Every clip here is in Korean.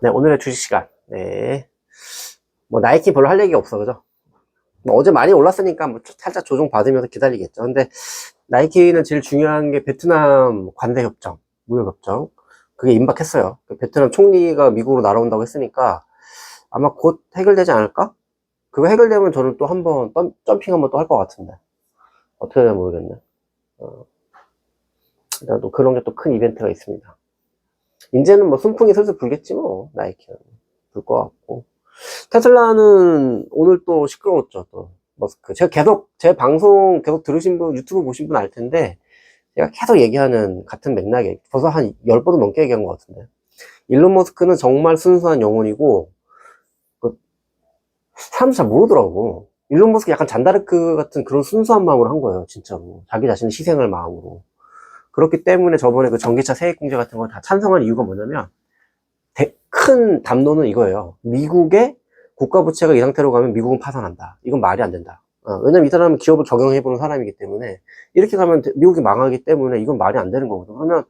네, 오늘의 주식 시간. 네. 뭐, 나이키 별로 할 얘기가 없어, 그죠? 뭐 어제 많이 올랐으니까 뭐 살짝 조정 받으면서 기다리겠죠. 근데 나이키는 제일 중요한 게 베트남 관대협정, 무역 협정. 그게 임박했어요. 그 베트남 총리가 미국으로 날아온다고 했으니까 아마 곧 해결되지 않을까? 그거 해결되면 저는 또 한번 덤- 점핑 한번 또 할 것 같은데. 어떻게 될지 모르겠네. 어. 또 그런 게 또 큰 이벤트가 있습니다. 이제는 뭐 순풍이 슬슬 불겠지 뭐, 나이키는. 불 것 같고. 테슬라는 오늘 또 시끄러웠죠, 또. 머스크. 제가 계속, 제 방송 계속 들으신 분, 유튜브 보신 분 알 텐데, 제가 계속 얘기하는 같은 맥락에, 벌써 한 10번은 넘게 얘기한 것 같은데. 일론 머스크는 정말 순수한 영혼이고, 그, 사람들 잘 모르더라고. 일론 머스크 약간 잔다르크 같은 그런 순수한 마음으로 한 거예요, 진짜로. 자기 자신을 희생할 마음으로. 그렇기 때문에 저번에 그 전기차 세액 공제 같은 거다 찬성한 이유가 뭐냐면, 대- 큰 담론은 이거예요. 미국의 국가 부채가 이 상태로 가면 미국은 파산한다. 이건 말이 안 된다. 어, 왜냐면 이 사람은 기업을 경영해보는 사람이기 때문에 이렇게 가면 대- 미국이 망하기 때문에 이건 말이 안 되는 거거든. 그러면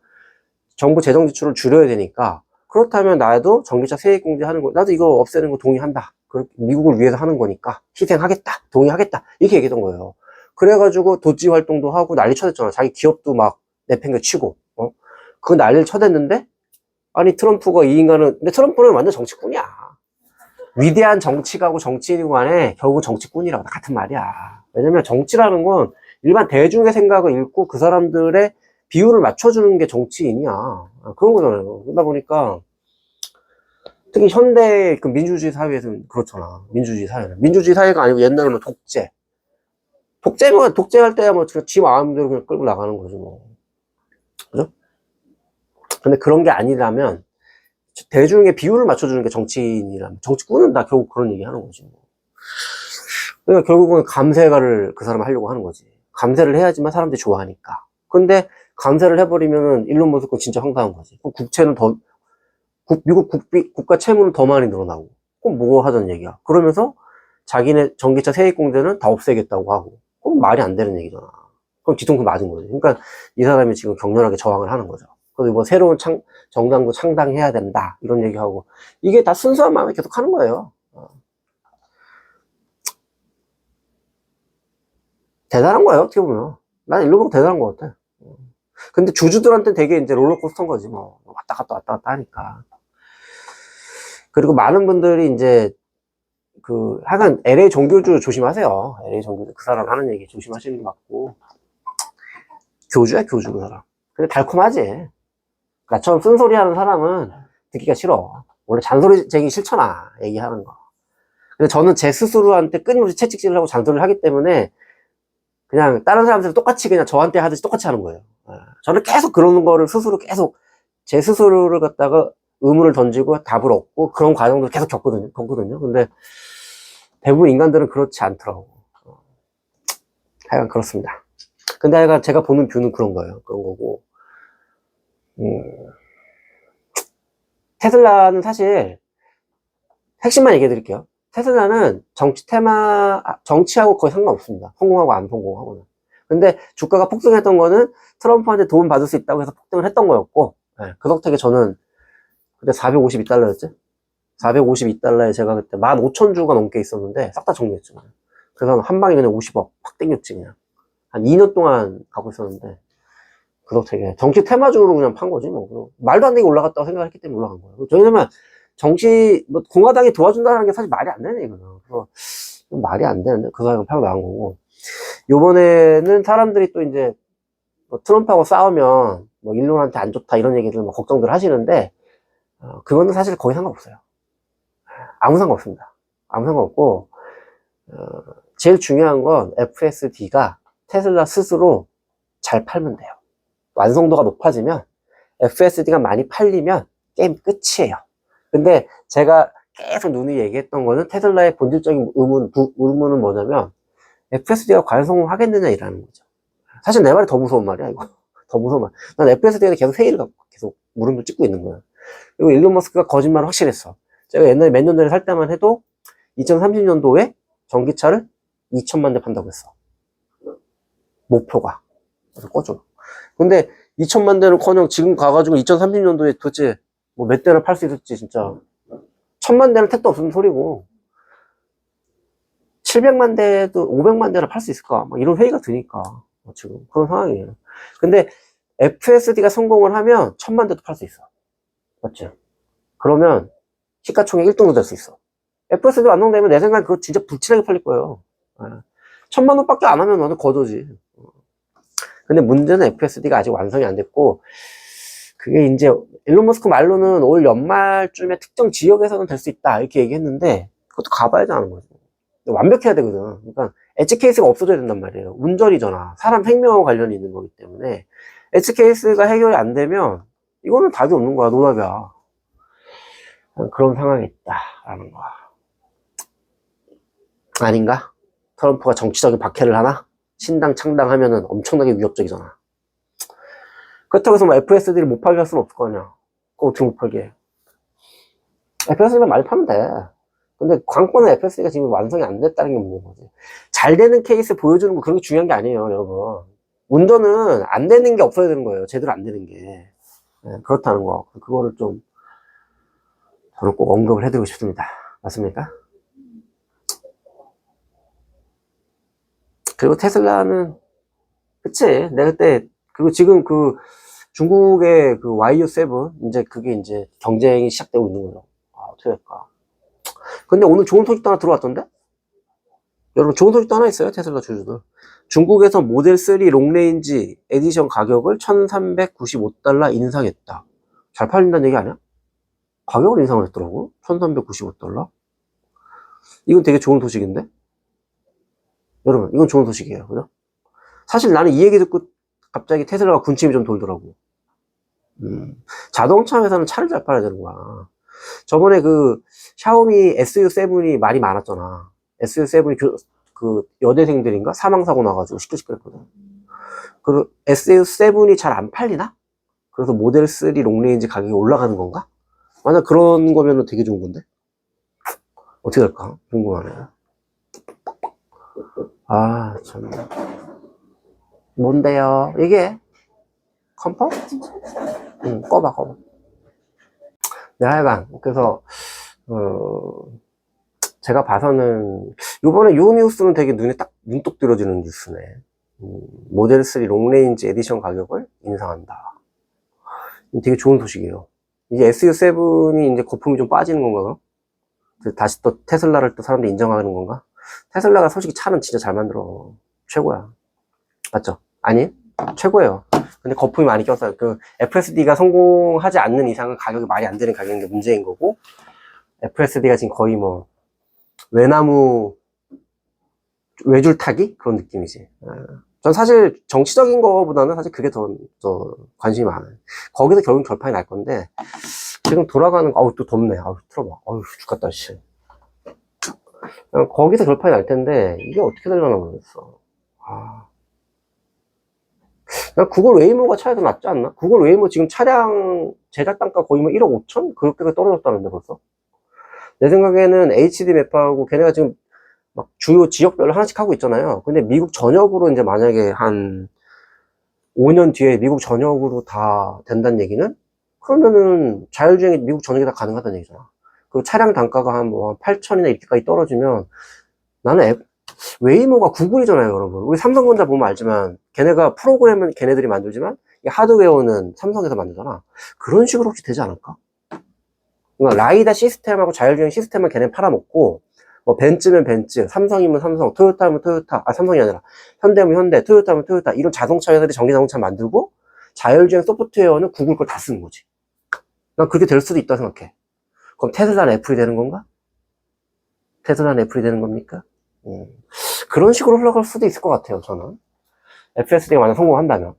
정부 재정 지출을 줄여야 되니까 그렇다면 나도 전기차 세액 공제하는 거, 나도 이거 없애는 거 동의한다. 미국을 위해서 하는 거니까 희생하겠다. 동의하겠다. 이렇게 얘기했던 거예요. 그래가지고 도지 활동도 하고 난리 쳐댔잖아. 자기 기업도 막 내팽겨 치고, 어? 그 난리를 쳐댔는데 아니 트럼프가 이 인간은 근데 트럼프는 완전 정치꾼이야. 위대한 정치가고 정치인이고 간에 결국 정치꾼이라고 다 같은 말이야. 왜냐면 정치라는 건 일반 대중의 생각을 읽고 그 사람들의 비율을 맞춰주는 게 정치인이야. 아, 그런 거잖아요. 그러다 보니까 특히 현대 그 민주주의 사회에서는 그렇잖아. 민주주의 사회는. 민주주의 사회가 아니고 옛날에는 독재. 독재면 독재할 때야 뭐 지 마음대로 그냥 끌고 나가는 거지 뭐. 근데 그런 게 아니라면 대중의 비율을 맞춰주는 게 정치인이라면 정치꾼은 다 결국 그런 얘기 하는 거지 뭐. 그러니까 결국은 감세가를 그 사람 하려고 하는 거지. 감세를 해야지만 사람들이 좋아하니까. 근데 감세를 해버리면은 일론 머스크 진짜 황당한 거지. 그럼 국채는 더 국- 미국 국비, 국가 채무는 더 많이 늘어나고. 그럼 뭐 하자는 얘기야? 그러면서 자기네 전기차 세액공제는 다 없애겠다고 하고. 그럼 말이 안 되는 얘기잖아. 그럼 뒤통수 맞은 거지. 그러니까 이 사람이 지금 격렬하게 저항을 하는 거죠 그리고 뭐 새로운 창, 정당도 창당해야 된다 이런 얘기하고. 이게 다 순수한 마음에 계속 하는 거예요. 어. 대단한 거예요 어떻게 보면. 난 일로 보고 대단한 것 같아. 어. 근데 주주들한테 되게 이제 롤러코스터인 거지 뭐. 왔다 갔다 왔다 갔다 하니까. 그리고 많은 분들이 이제 그 하여간 LA 종교주 조심하세요. LA 종교주 그 사람 하는 얘기 조심하시는 게 맞고. 교주야 교주 그 사람. 근데 달콤하지 나처럼 쓴소리 하는 사람은 듣기가 싫어. 원래 잔소리 쟁이 싫잖아. 얘기하는 거. 근데 저는 제 스스로한테 끊임없이 채찍질을 하고 잔소리를 하기 때문에 그냥 다른 사람들 똑같이 그냥 저한테 하듯이 똑같이 하는 거예요. 예. 저는 계속 그러는 거를 스스로 계속 제 스스로를 갖다가 의문을 던지고 답을 얻고 그런 과정도 계속 겪거든요. 겪거든요. 근데 대부분 인간들은 그렇지 않더라고. 어. 하여간 그렇습니다. 근데 하여간 제가 보는 뷰는 그런 거예요. 그런 거고. 음, 테슬라는 사실 핵심만 얘기해 드릴게요. 테슬라는 정치 테마, 아, 정치하고 거의 상관없습니다. 성공하고 안 성공하고는. 근데 주가가 폭등했던 거는 트럼프한테 도움 받을 수 있다고 해서 폭등을 했던 거였고, 예, 그 덕택에 저는 그때 452달러였지? 452달러에 제가 그때 15,000주가 넘게 있었는데 싹 다 정리했죠. 그래서 한 방에 그냥 50억 확 땡겼지, 그냥. 한 2년 동안 갖고 있었는데, 그 덕택에 정치 테마주로 그냥 판 거지 뭐 말도 안 되게 올라갔다고 생각했기 때문에 올라간 거예요. 왜냐면 정치 뭐 공화당이 도와준다는 게 사실 말이 안 되는 얘기거든요. 그래서 좀 말이 안 되는데 그 사람을 팔고 나간 거고 요번에는 사람들이 또 이제 뭐 트럼프하고 싸우면 뭐 일론한테 안 좋다 이런 얘기들 뭐 걱정들 하시는데 어, 그거는 사실 거의 상관없어요. 아무 상관없습니다. 아무 상관없고 어, 제일 중요한 건 FSD가 테슬라 스스로 잘 팔면 돼요. 완성도가 높아지면 FSD가 많이 팔리면 게임 끝이에요. 근데 제가 계속 눈이 얘기했던 거는 테슬라의 본질적인 의문, 부- 의문은 뭐냐면 FSD가 과연 성공하겠느냐 이라는 거죠. 사실 내 말이 더 무서운 말이야, 이거. 더 무서운 말. 난 FSD에 계속 회의를 갖고 계속 물음을 찍고 있는 거야. 그리고 일론 머스크가 거짓말을 확실했어. 제가 옛날에 몇 년 전에 살 때만 해도 2030년도에 전기차를 2천만 대 판다고 했어. 목표가. 그래서 꺼줘. 근데 2천만 대는 커녕 지금 가가지고 2030년도에 도대체 뭐 몇 대를 팔 수 있을지 진짜. 천만 대는 택도 없는 소리고. 700만 대도 500만 대를 팔 수 있을까? 막 이런 회의가 드니까. 어, 지금 그런 상황이에요. 근데 FSD가 성공을 하면 천만 대도 팔 수 있어. 맞죠? 그러면 시가총액 1등도 될 수 있어. FSD 완성되면 내 생각엔 그거 진짜 불티나게 팔릴 거예요. 예. 천만 원밖에 안 하면 완전 거저지. 근데 문제는 FSD가 아직 완성이 안 됐고, 그게 이제, 일론 머스크 말로는 올 연말쯤에 특정 지역에서는 될 수 있다, 이렇게 얘기했는데, 그것도 가봐야지 아는 거죠. 완벽해야 되거든. 그러니까, 엣지 케이스가 없어져야 된단 말이에요. 운전이잖아. 사람 생명과 관련이 있는 거기 때문에, 엣지 케이스가 해결이 안 되면, 이거는 답이 없는 거야, 노답이야. 그런 상황이 있다라는 거야. 아닌가? 트럼프가 정치적인 박해를 하나? 신당 창당하면은 엄청나게 위협적이잖아. 그렇다고 해서 뭐 FSD를 못 팔게 할 수는 없을 거 아니야. 그거 어떻게 못 팔게 해? FSD만 많이 파면 돼. 근데 관건은 FSD가 지금 완성이 안 됐다는 게 문제인 거지. 잘 되는 케이스 보여주는 거 그런 게 중요한 게 아니에요, 여러분. 운전은 안 되는 게 없어야 되는 거예요. 제대로 안 되는 게. 네, 그렇다는 거. 그거를 좀 저는 꼭 언급을 해드리고 싶습니다. 맞습니까? 그리고 테슬라는 그치? 내가 그때 그리고 지금 그 중국의 그 YU7 이제 그게 이제 경쟁이 시작되고 있는 거죠. 아 어떻게 할까? 근데 오늘 좋은 소식도 하나 들어왔던데? 여러분 좋은 소식도 하나 있어요 테슬라 주주들. 중국에서 모델 3 롱레인지 에디션 가격을 1395달러 인상했다. 잘 팔린다는 얘기 아니야? 가격을 인상을 했더라고. 1395달러? 이건 되게 좋은 소식인데 여러분, 이건 좋은 소식이에요. 그죠? 사실 나는 이 얘기 듣고 갑자기 테슬라가 군침이 좀 돌더라고. 음, 자동차 회사는 차를 잘 팔아야 되는 거야. 저번에 그 샤오미 SU7이 말이 많았잖아. SU7이 그, 그 여대생들인가? 사망사고 나가지고 시끌시끌했거든. 그 SU7이 잘 안 팔리나? 그래서 모델 3 롱레인지 가격이 올라가는 건가? 만약 그런 거면 되게 좋은 건데? 어떻게 될까? 궁금하네. 아, 참. 뭔데요? 이게? 컴퍼? 응, 꺼봐, 꺼봐. 네, 하여간, 그래서, 어, 제가 봐서는, 요번에 요 뉴스는 되게 눈에 딱, 눈독 들어지는 뉴스네. 음, 모델 3 롱레인지 에디션 가격을 인상한다. 되게 좋은 소식이에요. 이제 SU7이 이제 거품이 좀 빠지는 건가? 다시 또 테슬라를 또 사람들이 인정하는 건가? 테슬라가 솔직히 차는 진짜 잘 만들어. 최고야. 맞죠? 아니? 최고예요. 근데 거품이 많이 꼈어요. 그 FSD가 성공하지 않는 이상은 가격이 말이 안 되는 가격인 게 문제인 거고, FSD가 지금 거의 뭐, 외나무, 외줄 타기? 그런 느낌이지. 아, 전 사실 정치적인 거보다는 사실 그게 더, 더 관심이 많아요. 거기서 결국 결판이 날 건데, 지금 돌아가는, 거, 아우, 또 덥네. 아우, 틀어봐. 아우, 죽겠다, 씨. 어, 거기서 결판이 날 텐데 이게 어떻게 되려나 모르겠어. 아. 난 구글 웨이모가 더 낫지 않나? 구글 웨이모 지금 차량 제작 단가 거의 뭐 1억 5천? 그렇게가 떨어졌다는데 벌써? 내 생각에는 HD 맵하고 걔네가 지금 막 주요 지역별로 하나씩 하고 있잖아요. 근데 미국 전역으로 이제 만약에 한 5년 뒤에 미국 전역으로 다 된다는 얘기는 그러면은 자율주행이 미국 전역에 다 가능하다는 얘기잖아. 그 차량 단가가 한 뭐 8천이나 이렇게까지 떨어지면 나는 앱, 웨이모가 구글이잖아요, 여러분. 우리 삼성전자 보면 알지만 걔네가 프로그램은 걔네들이 만들지만 이 하드웨어는 삼성에서 만들잖아. 그런 식으로 혹시 되지 않을까? 라이다 시스템하고 자율주행 시스템을 걔네 팔아먹고 뭐 벤츠면 벤츠, 삼성이면 삼성, 토요타면 토요타, 아 삼성이 아니라 현대면 현대, 토요타면 토요타 이런 자동차 회사들이 전기자동차 만들고 자율주행 소프트웨어는 구글 걸 다 쓰는 거지. 난 그렇게 될 수도 있다 생각해. 그럼 테슬라는 애플이 되는 건가? 테슬라는 애플이 되는 겁니까? 음. 그런 식으로 흘러갈 수도 있을 것 같아요, 저는. FSD가 만약 성공한다면.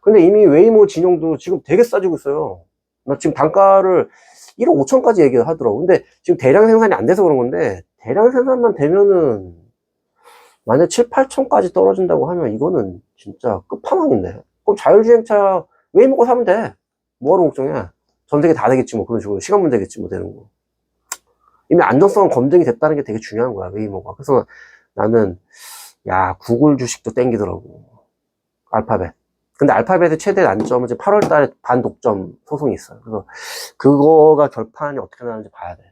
근데 이미 웨이모 진영도 지금 되게 싸지고 있어요. 나 지금 단가를 1억 5천까지 얘기를 하더라고. 근데 지금 대량 생산이 안 돼서 그런 건데, 대량 생산만 되면은, 만약 7, 8천까지 떨어진다고 하면 이거는 진짜 끝판왕인데. 그럼 자율주행차 웨이모가 사면 돼. 뭐하러 걱정해. 전 세계 다 되겠지 뭐 그런 식으로 시간 문제겠지 뭐 되는 거 이미 안정성은 검증이 됐다는 게 되게 중요한 거야 웨이모가 그래서 나는 야 구글 주식도 땡기더라고 알파벳 근데 알파벳의 최대 난점은 이제 8월 달에 반독점 소송이 있어요. 그래서 그거가 결판이 어떻게 나는지 봐야 돼.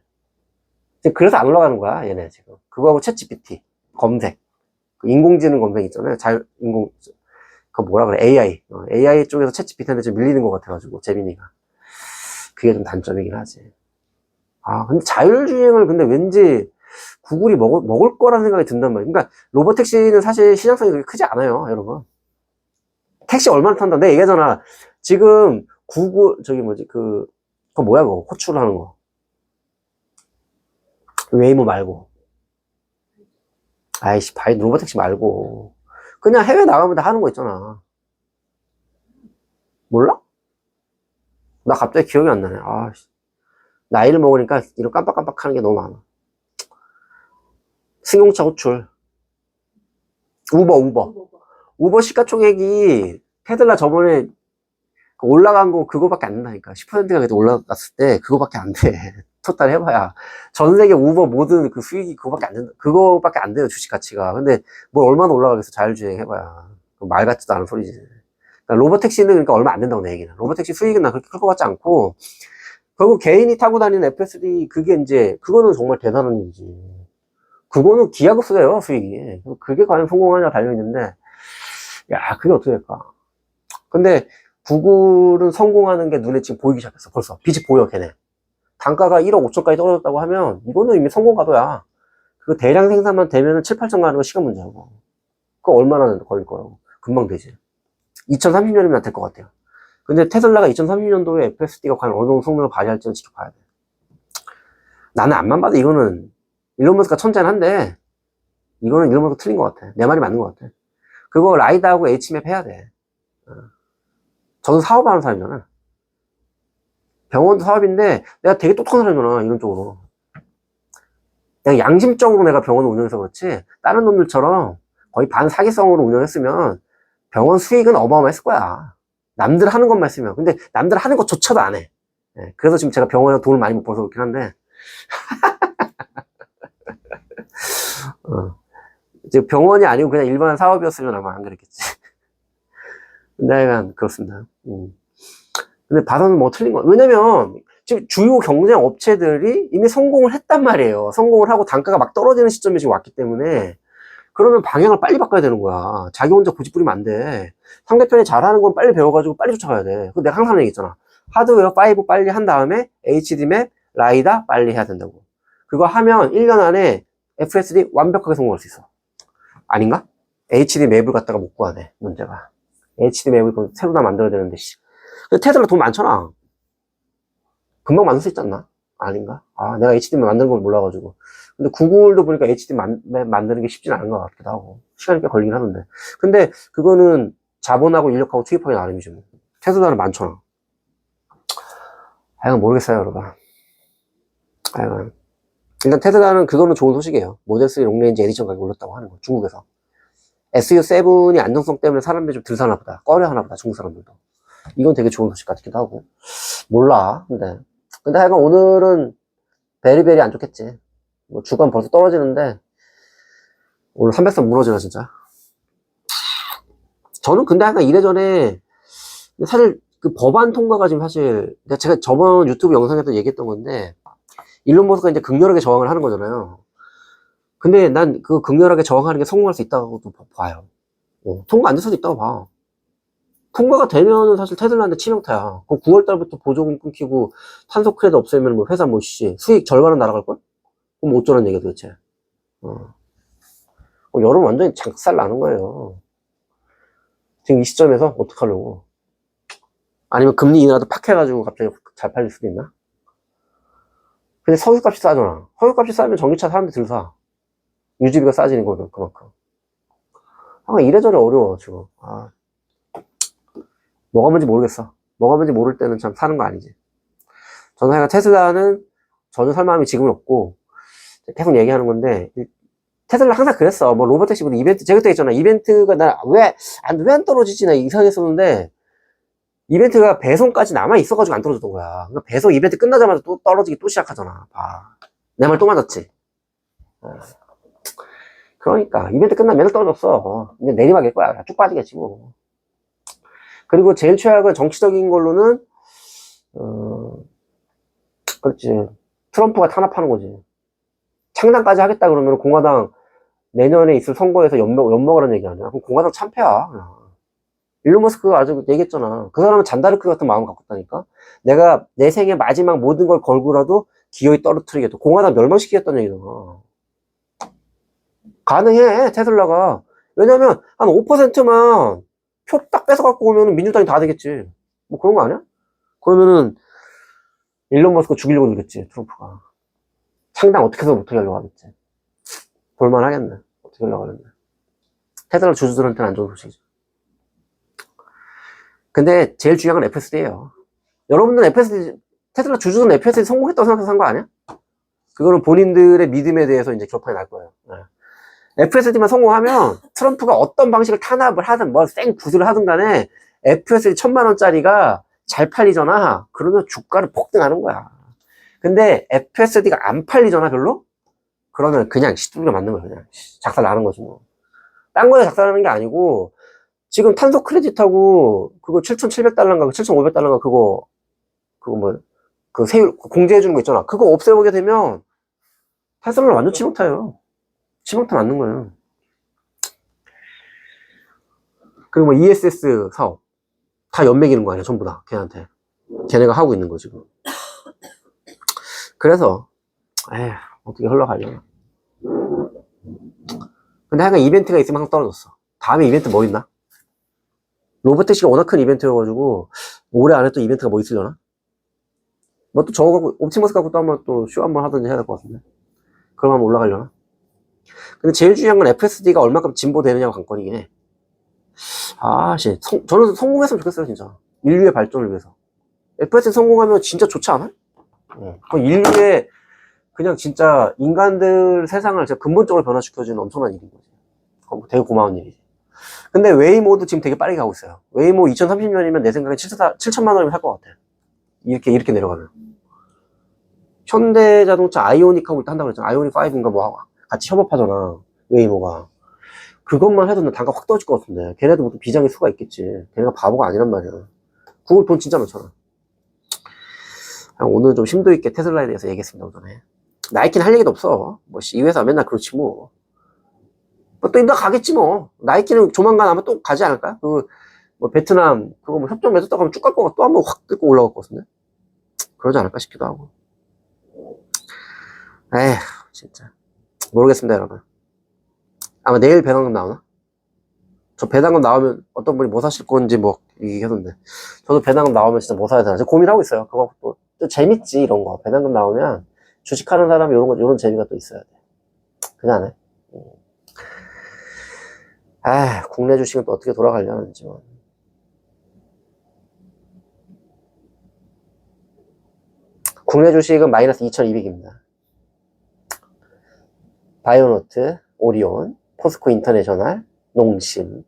그래서 안 올라가는 거야, 얘네 지금. 그거하고 챗 GPT, 검색. 그 인공지능 검색 있잖아요. 잘, 인공, 그 뭐라 그래, AI. 어, AI 쪽에서 챗 GPT한테 좀 밀리는 것 같아가지고, 재민이가. 그게 좀 단점이긴 하지. 아, 근데 자율주행을 근데 왠지 구글이 먹을, 먹을 거라는 생각이 든단 말이야. 그러니까 로보택시는 사실 시장성이 그렇게 크지 않아요, 여러분. 택시 얼마나 탄다. 내가 얘기하잖아. 지금 구글, 저기 뭐지, 그, 그거 뭐야, 그거. 호출을 하는 거. 웨이모 말고. 아이씨, 바이, 로보택시 말고. 그냥 해외 나가면 다 하는 거 있잖아. 몰라? 나 갑자기 기억이 안 나네. 아, 씨. 나이를 먹으니까 이런 깜빡깜빡 하는 게 너무 많아. 승용차 호출. 우버, 우버. 우버 시가총액이 테슬라 저번에 그 올라간 거 그거밖에 안 된다니까. 10%가 그래도 올라갔을 때 그거밖에 안 돼. 토탈 해봐야. 전 세계 우버 모든 그 수익이 그거밖에 안 된다. 그거밖에 안 돼요, 주식 가치가. 근데 뭘 얼마나 올라가겠어, 자율주행 해봐야. 그말 같지도 않은 소리지. 그러니까 로보택시는 그러니까 얼마 안 된다고 내 얘기는. 로보택시 수익은 나 그렇게 클 것 같지 않고, 결국 개인이 타고 다니는 FSD, 그게 이제, 그거는 정말 대단한 일이지. 그거는 기하급수예요, 수익이. 그게 과연 성공하냐 달려 있는데, 야, 그게 어떻게 될까? 근데 구글은 성공하는 게 눈에 지금 보이기 시작했어. 벌써. 빛이 보여, 걔네. 단가가 1억 5천까지 떨어졌다고 하면 이거는 이미 성공 가도야. 그 대량 생산만 되면 7, 8천 가는 건 시간 문제고. 그거 얼마나 걸릴 거라고. 금방 되지. 2030년이면 될 것 같아요. 근데 테슬라가 2030년도에 FSD가 과연 어느 정도 성능을 발휘할지는 지켜봐야 돼. 나는 앞만 봐도 이거는 일론 머스크가 천재는 한데 이거는 일론 머스크 틀린 것 같아. 내 말이 맞는 것 같아. 그거 라이드하고 H맵 해야 돼. 어. 저도 사업하는 사람이잖아. 병원도 사업인데 내가 되게 똑똑한 사람이잖아 이런 쪽으로. 내가 양심적으로 내가 병원을 운영해서 그렇지 다른 놈들처럼 거의 반사기성으로 운영했으면 병원 수익은 어마어마했을 거야. 남들 하는 것만 했으면. 근데 남들 하는 것조차도 안 해. 예, 그래서 지금 제가 병원에 돈을 많이 못 벌어서 그렇긴 한데. 어. 이제 병원이 아니고 그냥 일반 사업이었으면 아마 안 그랬겠지. 근데 약간 그렇습니다. 음. 근데 봐서는 뭐 틀린 거. 왜냐면 지금 주요 경쟁 업체들이 이미 성공을 했단 말이에요. 성공을 하고 단가가 막 떨어지는 시점에 지금 왔기 때문에 그러면 방향을 빨리 바꿔야 되는 거야. 자기 혼자 고집 부리면 안 돼. 상대편이 잘하는 건 빨리 배워가지고 빨리 쫓아가야 돼. 그 내가 항상 얘기했잖아. 하드웨어 5 빨리 한 다음에 HD맵, 라이다 빨리 해야 된다고. 그거 하면 1년 안에 FSD 완벽하게 성공할 수 있어. 아닌가? HD 맵을 갖다가 못 구하네, 문제가. HD 맵을 그럼 새로 다 만들어야 되는데, 씨. 테슬라 돈 많잖아. 금방 만들 수 있지 않나? 아닌가? 아, 내가 HD 맵 만드는 걸 몰라가지고. 근데 구글도 보니까 HD 만, 맵 만드는 게 쉽진 않은 것 같기도 하고. 시간이 꽤 걸리긴 하던데. 근데 그거는 자본하고 인력하고 투입하기 나름이지 뭐. 테슬라는 많잖아. 하여간 모르겠어요, 여러분. 하여간. 일단 테슬라는 그거는 좋은 소식이에요. 모델3 롱레인지 에디션 가격이 올랐다고 하는 거, 중국에서. SU7이 안정성 때문에 사람들이 좀 들사나 보다. 꺼려 하나 보다, 중국 사람들도. 이건 되게 좋은 소식 같기도 하고. 몰라, 근데. 근데 하여간 오늘은 베리베리 안 좋겠지. 뭐 주간 벌써 떨어지는데, 오늘 300선 무너지나, 진짜. 저는 근데 하여간 이래저래, 사실 그 법안 통과가 지금 사실, 제가 저번 유튜브 영상에도 얘기했던 건데, 일론 머스크가 이제 극렬하게 저항을 하는 거잖아요. 근데 난 그 극렬하게 저항하는 게 성공할 수 있다고 도 봐요. 어, 통과 안 될 수도 있다고 봐. 통과가 되면은 사실 테슬라한테 치명타야. 그 9월 달부터 보조금 끊기고 탄소 크레딧 없애면 뭐 회사 뭐 씨, 수익 절반은 날아갈 걸? 그럼 어쩌라는 얘기야 도대체. 어. 어, 여름 완전히 작살 나는 거예요. 지금 이 시점에서 어떡하려고. 아니면 금리 인하도 팍 해가지고 갑자기 잘 팔릴 수도 있나? 근데 석유값이 싸잖아. 석유값이 싸면 전기차 사람들이 들 사. 유지비가 싸지는 거든, 그만큼. 아, 이래저래 어려워, 지금. 아. 뭐가 뭔지 모르겠어. 뭐가 뭔지 모를 때는 참 사는 거 아니지. 저는 하여간 테슬라는 전혀 설마함이 지금은 없고, 계속 얘기하는 건데, 이- 테슬라 항상 그랬어. 뭐 로봇 택시보다 이벤트, 제가 그때 했잖아. 이벤트가 나 왜, 안, 왜 안 떨어지지? 나 이상했었는데, 이벤트가 배송까지 남아 있어가지고 안 떨어졌던 거야. 그러니까 배송 이벤트 끝나자마자 또 떨어지기 또 시작하잖아. 봐. 내 말 또 맞았지? 어. 그러니까, 이벤트 끝나면 맨날 떨어졌어. 어. 이제 내리막일 거야. 쭉 빠지겠지, 뭐. 그리고 제일 최악은 정치적인 걸로는, 어, 그렇지. 트럼프가 탄압하는 거지. 창당까지 하겠다 그러면 공화당 내년에 있을 선거에서 엿먹, 엿먹으라는 얘기 아니야. 그럼 공화당 참패야. 일론 머스크가 아주 얘기했잖아. 그 사람은 잔다르크 같은 마음을 갖고 있다니까. 내가 내 생애 마지막 모든 걸 걸고라도 기어이 떨어뜨리겠다. 공화당 멸망시키겠다는 얘기잖아. 가능해, 테슬라가. 왜냐면, 한 5%만 표 딱 뺏어갖고 오면 민주당이 다 되겠지. 뭐 그런 거 아니야? 그러면은, 일론 머스크 죽이려고 들겠지, 트럼프가. 창당 어떻게 해서 못하게 하려고 하겠지. 볼만 하겠네. 어떻게 하려고 하겠네. 테슬라 주주들한테는 안 좋은 소식이죠. 근데 제일 중요한 건 FSD예요. 여러분들은 FSD, 테슬라 주주들은 FSD 성공했다고 생각해서 산거 아니야? 그거는 본인들의 믿음에 대해서 이제 결판이 날 거예요. 네. FSD만 성공하면 트럼프가 어떤 방식을 탄압을 하든 뭐생 구슬을 하든 간에 FSD 천만 원짜리가 잘 팔리잖아. 그러면 주가를 폭등하는 거야. 근데 FSD가 안 팔리잖아, 별로? 그러면 그냥 시두리가 맞는 거야, 그냥. 작살 나는 거지, 뭐. 딴 거에 작살나는 게 아니고, 지금 탄소 크레딧하고, 그거 7,700달러인가, 7,500달러인가, 그거, 그거 뭐, 그 세율, 공제해주는 거 있잖아. 그거 없애보게 되면, 테슬라는 완전 치명타예요. 치명타 맞는 거예요. 그리고 뭐 ESS 사업. 다 연맥이는 거 아니야, 전부 다. 걔한테. 걔네가 하고 있는 거, 지금. 그래서, 에휴, 어떻게 흘러가려나. 근데 하여간 이벤트가 있으면 항상 떨어졌어. 다음에 이벤트 뭐 있나? 로보택시가 워낙 큰 이벤트여가지고, 올해 안에 또 이벤트가 뭐 있으려나? 뭐 또 저거 갖고, 옵티머스 갖고 또 한번 또 쇼 한번 하든지 해야 될 것 같은데. 그럼 한번 올라가려나? 근데 제일 중요한 건 FSD가 얼마큼 진보되느냐가 관건이긴 해. 아, 씨. 성- 저는 성공했으면 좋겠어요, 진짜. 인류의 발전을 위해서. FSD 성공하면 진짜 좋지 않아? 그 인류의 그냥 진짜 인간들 세상을 진짜 근본적으로 변화시켜주는 엄청난 일인 거지. 뭐 되게 고마운 일이지. 근데 웨이모도 지금 되게 빠르게 가고 있어요. 웨이모 2030년이면 내 생각에 7천만 원이면 살 것 같아. 이렇게, 이렇게 내려가면. 현대 자동차 아이오닉하고 일단 한다고 그랬잖아. 아이오닉 5인가 뭐 하고 같이 협업하잖아. 웨이모가. 그것만 해도 나 단가 확 떨어질 것 같은데. 걔네도 뭐 비장의 수가 있겠지. 걔네가 바보가 아니란 말이야. 구글 돈 진짜 많잖아. 오늘 좀 심도 있게 테슬라에 대해서 얘기했습니다, 오전에. 나이키는 할 얘기도 없어. 뭐, 씨, 이 회사 맨날 그렇지, 뭐. 뭐또 인다 가겠지, 뭐. 나이키는 조만간 아마 또 가지 않을까? 그, 뭐, 베트남, 그거 뭐 협정 맺었다고 하면 쭉 갈 거가 또한 번 확 뜯고 올라갈 것 같은데? 그러지 않을까 싶기도 하고. 에휴, 진짜. 모르겠습니다, 여러분. 아마 내일 배당금 나오나? 저 배당금 나오면 어떤 분이 뭐 사실 건지 뭐 얘기하던데. 저도 배당금 나오면 진짜 뭐 사야 되나. 지금 고민하고 있어요. 그거 또, 또 재밌지, 이런 거. 배당금 나오면 주식하는 사람이 이런 거, 이런 재미가 또 있어야 돼. 그지 않아요? 음. 아, 국내 주식은 또 어떻게 돌아가려는지 뭐. 국내 주식은 마이너스 2200입니다. 바이오노트, 오리온, 포스코 인터내셔널, 농심.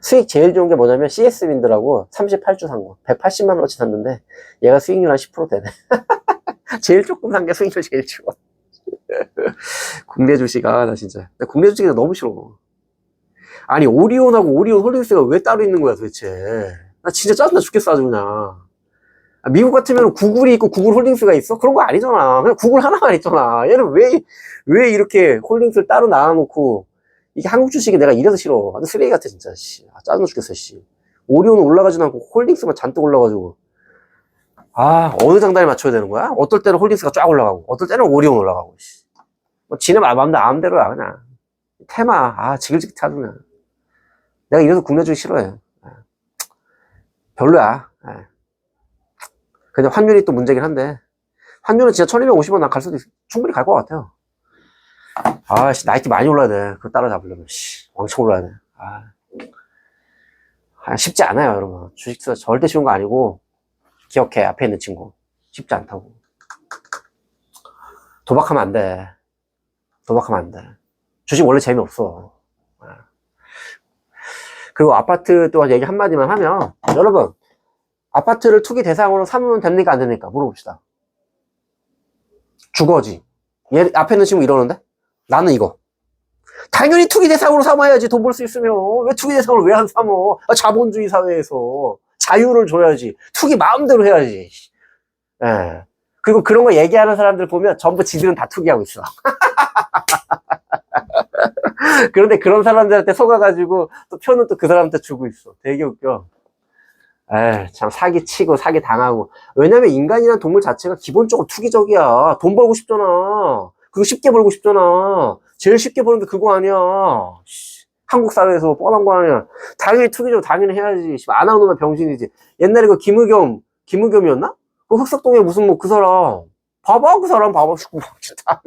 수익 제일 좋은 게 뭐냐면 CS 윈드라고 38주 산 거. 180만 원어치 샀는데 얘가 수익률 한 10% 되네. 제일 조금 산 게 수익률 제일 좋아. 국내 주식, 아, 나 진짜. 나 국내 주식이 너무 싫어. 아니, 오리온하고 오리온 홀딩스가 왜 따로 있는 거야, 도대체. 나 진짜 짜증나 죽겠어, 아주 그냥. 아, 미국 같으면 구글이 있고 구글 홀딩스가 있어? 그런 거 아니잖아. 그냥 구글 하나만 있잖아. 얘는 왜, 왜 이렇게 홀딩스를 따로 나눠놓고, 이게 한국 주식이 내가 이래서 싫어. 완전 쓰레기 같아, 진짜. 씨. 아, 짜증나 죽겠어, 씨. 오리온은 올라가지도 않고 홀딩스만 잔뜩 올라가지고. 아, 어느 장단에 맞춰야 되는 거야? 어떨 때는 홀딩스가 쫙 올라가고, 어떨 때는 오리온 올라가고, 씨. 뭐, 지네 마음대로, 마음대로야, 그냥. 테마, 아, 지글지글 하그냥 내가 이래서 국내 주식 싫어해. 예. 별로야. 예. 근데 환율이 또 문제긴 한데, 환율은 진짜 1250원 난 갈 수도 있, 충분히 갈 것 같아요. 아, 씨, 나이키 많이 올라야 돼. 그거 따라잡으려면, 씨, 왕창 올라야 돼. 아. 아, 쉽지 않아요, 여러분. 주식 투자 절대 쉬운 거 아니고, 기억해, 앞에 있는 친구. 쉽지 않다고. 도박하면 안 돼. 도박하면 안 돼. 주식 원래 재미없어. 아. 그리고 아파트 또 얘기 한마디만 하면, 여러분, 아파트를 투기 대상으로 삼으면 됩니까, 안 됩니까? 물어봅시다. 주거지. 얘, 앞에 있는 친구 이러는데? 나는 이거. 당연히 투기 대상으로 삼아야지 돈 벌 수 있으면 왜 투기 대상으로 왜 안 삼어? 아, 자본주의 사회에서 자유를 줘야지 투기 마음대로 해야지. 예. 그리고 그런 거 얘기하는 사람들 보면 전부 지들은 다 투기하고 있어. 그런데 그런 사람들한테 속아가지고 또 표는 또 그 사람한테 주고 있어. 되게 웃겨. 참 사기 치고 사기 당하고. 왜냐면 인간이란 동물 자체가 기본적으로 투기적이야. 돈 벌고 싶잖아. 그거 쉽게 벌고 싶잖아. 제일 쉽게 버는 게 그거 아니야. 씨, 한국 사회에서 뻔한 거 아니야. 당연히 투기적 당연히 해야지. 씨, 안 하는 놈은 병신이지. 옛날에 그 김의겸, 김의겸이었나? 그 흑석동에 무슨 뭐 그 사람. 봐봐, 그 사람 봐봐. 진짜.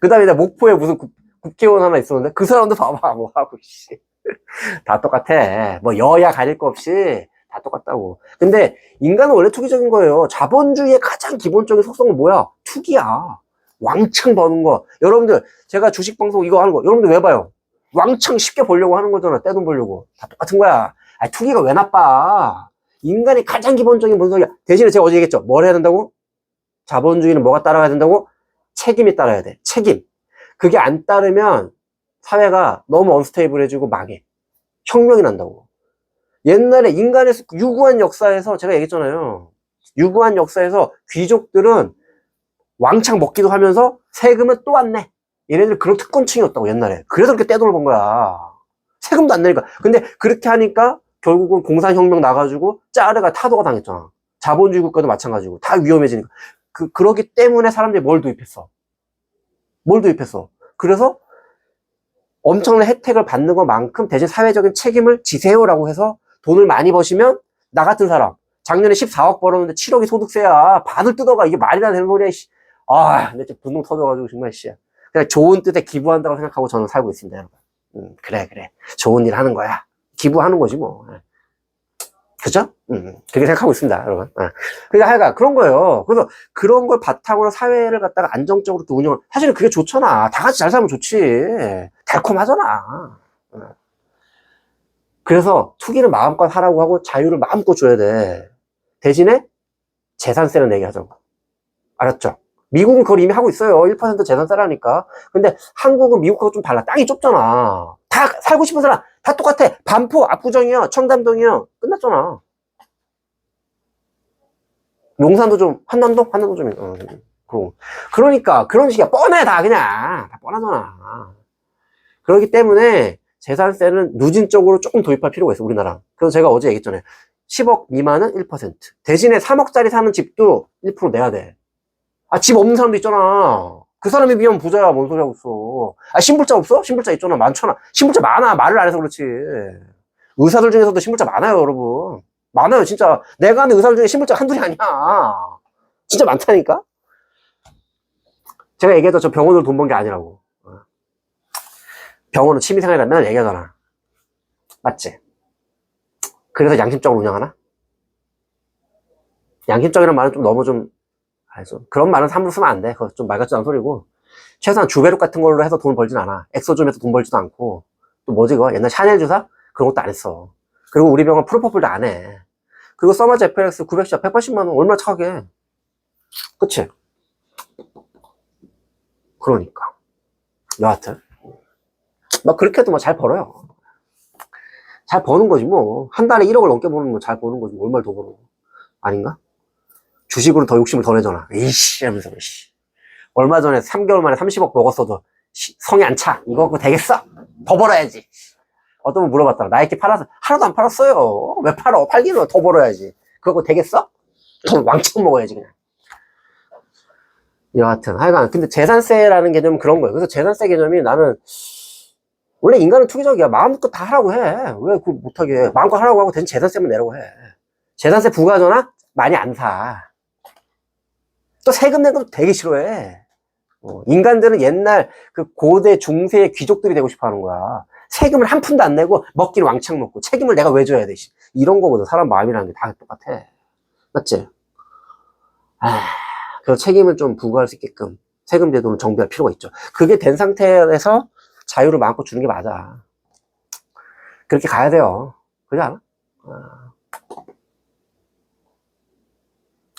그 다음에 나 목포에 무슨 국, 국회의원 하나 있었는데 그 사람도 봐봐. 뭐 하고, 씨. 다 똑같아. 뭐 여야 가릴 거 없이 다 똑같다고. 근데 인간은 원래 투기적인 거예요. 자본주의의 가장 기본적인 속성은 뭐야? 투기야. 왕창 버는 거. 여러분들, 제가 주식 방송 이거 하는 거, 여러분들 왜 봐요? 왕창 쉽게 벌려고 하는 거잖아. 떼돈 벌려고. 다 똑같은 거야. 아, 투기가 왜 나빠? 인간의 가장 기본적인 뭔 소리야? 대신에 제가 어제 얘기했죠. 뭘 해야 된다고? 자본주의는 뭐가 따라가야 된다고? 책임이 따라야 돼. 책임. 그게 안 따르면 사회가 너무 언스테이블해지고 망해. 혁명이 난다고. 옛날에 인간의 유구한 역사에서 제가 얘기했잖아요. 유구한 역사에서 귀족들은 왕창 먹기도 하면서 세금은 또 안 내. 얘네들 그런 특권층이었다고 옛날에. 그래서 그렇게 떼돈을 번 거야. 세금도 안 내니까. 근데 그렇게 하니까 결국은 공산혁명 나가지고 짜르가 타도가 당했잖아. 자본주의 국가도 마찬가지고 다 위험해지니까. 그, 그러기 때문에 사람들이 뭘 도입했어? 뭘 도입했어? 그래서 엄청난 혜택을 받는 것만큼 대신 사회적인 책임을 지세요라고 해서 돈을 많이 버시면 나 같은 사람 작년에 14억 벌었는데 7억이 소득세야 바늘 뜯어가 이게 말이나 되는 소리야 씨. 아 근데 진짜 분노 터져가지고 정말 씨 그냥 좋은 뜻에 기부한다고 생각하고 저는 살고 있습니다 여러분 음, 그래 그래 좋은 일 하는 거야 기부하는 거지 뭐 예. 그죠? 음, 그렇게 생각하고 있습니다, 여러분. 아. 그러니까 하여간 그런 거예요. 그래서 그런 걸 바탕으로 사회를 갖다가 안정적으로 또 운영을, 사실은 그게 좋잖아. 다 같이 잘 살면 좋지. 달콤하잖아. 어. 그래서 투기를 마음껏 하라고 하고 자유를 마음껏 줘야 돼. 대신에 재산세는 내게 하자고. 알았죠? 미국은 그걸 이미 하고 있어요. 1% 재산세라니까. 근데 한국은 미국하고 좀 달라. 땅이 좁잖아. 다 살고 싶은 사람 다 똑같아. 반포, 압구정이요, 청담동이요. 끝났잖아. 용산도 좀, 한남동? 한남도 좀, 어, 그러고. 그러니까, 그런 식이야. 뻔해, 다 그냥. 다 뻔하잖아. 그렇기 때문에 재산세는 누진적으로 조금 도입할 필요가 있어, 우리나라. 그래서 제가 어제 얘기했잖아요. 10억 미만은 1%. 대신에 3억짜리 사는 집도 1% 내야 돼. 아, 집 없는 사람도 있잖아. 그 사람에 비하면 부자야. 뭔 소리 하고 있어. 아, 신불자 없어? 신불자 있잖아. 많잖아. 신불자 많아. 말을 안 해서 그렇지. 의사들 중에서도 신불자 많아요, 여러분. 많아요, 진짜. 내가 아는 의사들 중에 신불자 한둘이 아니야. 진짜 많다니까? 제가 얘기했죠. 저 병원으로 돈 번 게 아니라고. 어. 병원은 취미생활이라면 얘기하잖아. 맞지? 그래서 양심적으로 운영하나? 양심적이라는 말은 좀 너무 좀 그래서 그런 말은 함부로 쓰면 안 돼. 그거 좀 말 같지 않은 소리고. 최소한 주베룩 같은 걸로 해서 돈 벌진 않아. 엑소좀해서 돈 벌지도 않고. 또 뭐지, 그거? 옛날 샤넬 주사? 그런 것도 안 했어. 그리고 우리 병원 프로포폴도 안 해. 그리고 서마즈 FLX 900샷 180만원 얼마나 차게. 그치? 그러니까. 여하튼. 막 그렇게 해도 막잘 벌어요. 잘 버는 거지, 뭐. 한 달에 1억을 넘게 버는 거잘 버는 거지. 뭐 얼마를 더 벌어. 아닌가? 주식으로 더 욕심을 더 내잖아. 이씨, 하면서, 씨. 얼마 전에 3개월 만에 30억 먹었어도 씨, 성이 안 차. 이거 그거 되겠어? 더 벌어야지. 어떤 분 물어봤더라. 나이키 팔아서, 하나도 안 팔았어요. 왜 팔어? 팔기는 더 벌어야지. 그거 되겠어? 돈 왕창 먹어야지, 그냥. 여하튼, 하여간, 근데 재산세라는 개념은 그런 거예요. 그래서 재산세 개념이 나는, 원래 인간은 투기적이야. 마음껏 다 하라고 해. 왜 그걸 못하게 해. 마음껏 하라고 하고 대신 재산세만 내라고 해. 재산세 부과하잖아? 많이 안 사. 또 세금 낸 것도 되게 싫어해. 어, 인간들은 옛날 그 고대 중세의 귀족들이 되고 싶어 하는 거야. 세금을 한 푼도 안 내고 먹기는 왕창 먹고 책임을 내가 왜 져야 돼? 씨. 이런 거거든. 사람 마음이라는 게 다 똑같아. 맞지? 아, 그래서 책임을 좀 부과할 수 있게끔 세금 제도를 정비할 필요가 있죠. 그게 된 상태에서 자유를 마음껏 주는 게 맞아. 그렇게 가야 돼요. 그러지 않아? 아.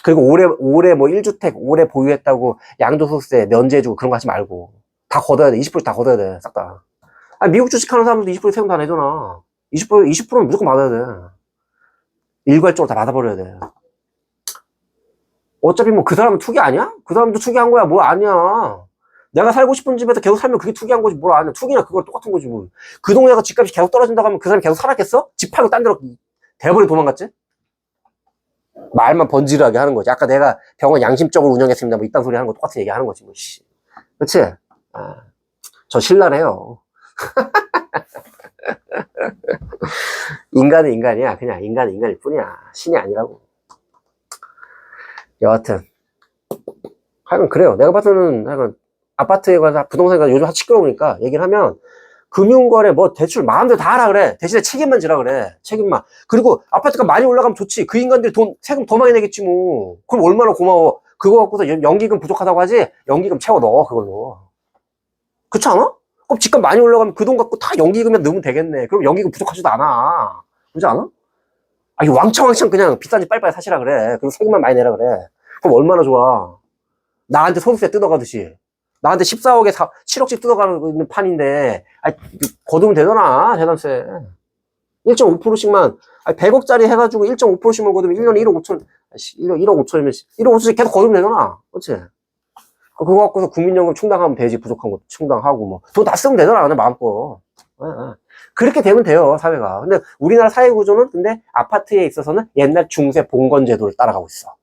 그리고 올해, 올해 뭐 1주택, 올해 보유했다고 양도소득세 면제해주고 그런 거 하지 말고. 다 걷어야 돼. 20%다 걷어야 돼. 싹 다. 아, 미국 주식하는 사람들도 20% 세금 다 내잖아. 20%, 20%는 무조건 받아야 돼. 일괄적으로 다 받아버려야 돼. 어차피 뭐 그 사람은 투기 아니야? 그 사람도 투기한 거야. 뭘 아니야. 내가 살고 싶은 집에서 계속 살면 그게 투기한 거지. 뭘 아냐. 투기나 그거 똑같은 거지. 뭐. 그 동네가 집값이 계속 떨어진다고 하면 그 사람이 계속 살았겠어? 집 팔고 딴 데로 대버리 도망갔지? 말만 번지르하게 하는 거지. 아까 내가 병원 양심적으로 운영했습니다. 뭐 이딴 소리 하는 거 똑같은 얘기 하는 거지. 뭐, 씨. 그치? 아, 저 신랄해요. 인간은 인간이야. 그냥 인간은 인간일 뿐이야. 신이 아니라고. 여하튼. 하여간 그래요. 내가 봐서는 하여간 아파트에 가서 부동산에 가서 요즘 시끄러우니까 얘기를 하면 금융거래 뭐 대출 마음대로 다 하라 그래. 대신에 책임만 지라 그래. 책임만. 그리고 아파트가 많이 올라가면 좋지. 그 인간들이 돈, 세금 더 많이 내겠지 뭐. 그럼 얼마나 고마워. 그거 갖고서 연- 연기금 부족하다고 하지? 연기금 채워 넣어, 그걸로. 그렇지 않아? 그럼 집값 많이 올라가면 그 돈 갖고 다 연기금에 넣으면 되겠네. 그럼 연기금 부족하지도 않아. 그렇지 않아? 아, 이 왕창왕창 그냥 비싼 집 빨리빨리 사시라 그래. 그리고 세금만 많이 내라 그래. 그럼 얼마나 좋아. 나한테 소득세 뜯어가듯이. 나한테 14억에 4, 7억씩 뜯어가는 판인데, 아, 거두면 되잖아, 재산세. 1.5%씩만, 아, 100억짜리 해가지고 1.5%씩만 거두면 1년에 1억 5천, 1억, 1억 5천이면 1억 5천씩 계속 거두면 되잖아. 그치? 그거 갖고서 국민연금 충당하면 되지, 부족한 거 충당하고 뭐. 돈 다 쓰면 되잖아, 그냥 마음껏. 예, 예. 그렇게 되면 돼요, 사회가. 근데 우리나라 사회 구조는 근데 아파트에 있어서는 옛날 중세 봉건 제도를 따라가고 있어.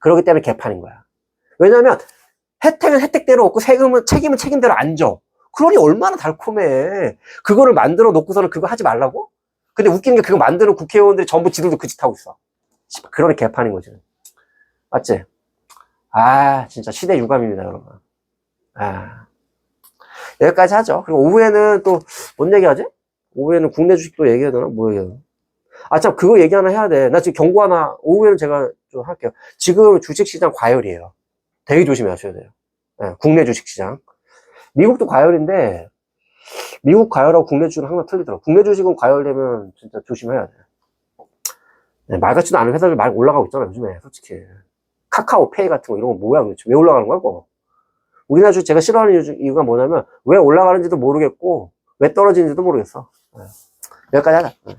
그렇기 때문에 개판인 거야. 왜냐면 혜택은 혜택대로 없고 세금은 책임은 책임대로 안 져. 그러니 얼마나 달콤해. 그거를 만들어 놓고서는 그거 하지 말라고? 근데 웃기는 게 그거 만드는 국회의원들이 전부 지들도 그 짓 하고 있어. 그러니 개판인 거지. 맞지? 아, 진짜 시대 유감입니다, 여러분. 아. 여기까지 하죠. 그리고 오후에는 또, 뭔 얘기 하지? 오후에는 국내 주식도 얘기해야 되나? 뭐 얘기해야 되나? 아, 참, 그거 얘기 하나 해야 돼. 나 지금 경고 하나, 오후에는 제가 좀 할게요. 지금 주식시장 과열이에요. 되게 조심하셔야 돼요. 예, 국내 주식시장. 미국도 과열인데, 미국 과열하고 국내 주식은 항상 틀리더라고. 국내 주식은 과열되면 진짜 조심해야 돼. 네, 말 같지도 않은 회사들 많이 올라가고 있잖아, 요즘에, 솔직히. 카카오 페이 같은 거 이런 거 뭐야, 도대체. 왜 올라가는 거야, 그거? 우리나라 주식 제가 싫어하는 이유- 이유가 뭐냐면, 왜 올라가는지도 모르겠고, 왜 떨어지는지도 모르겠어. 예. 여기까지 하자. 예.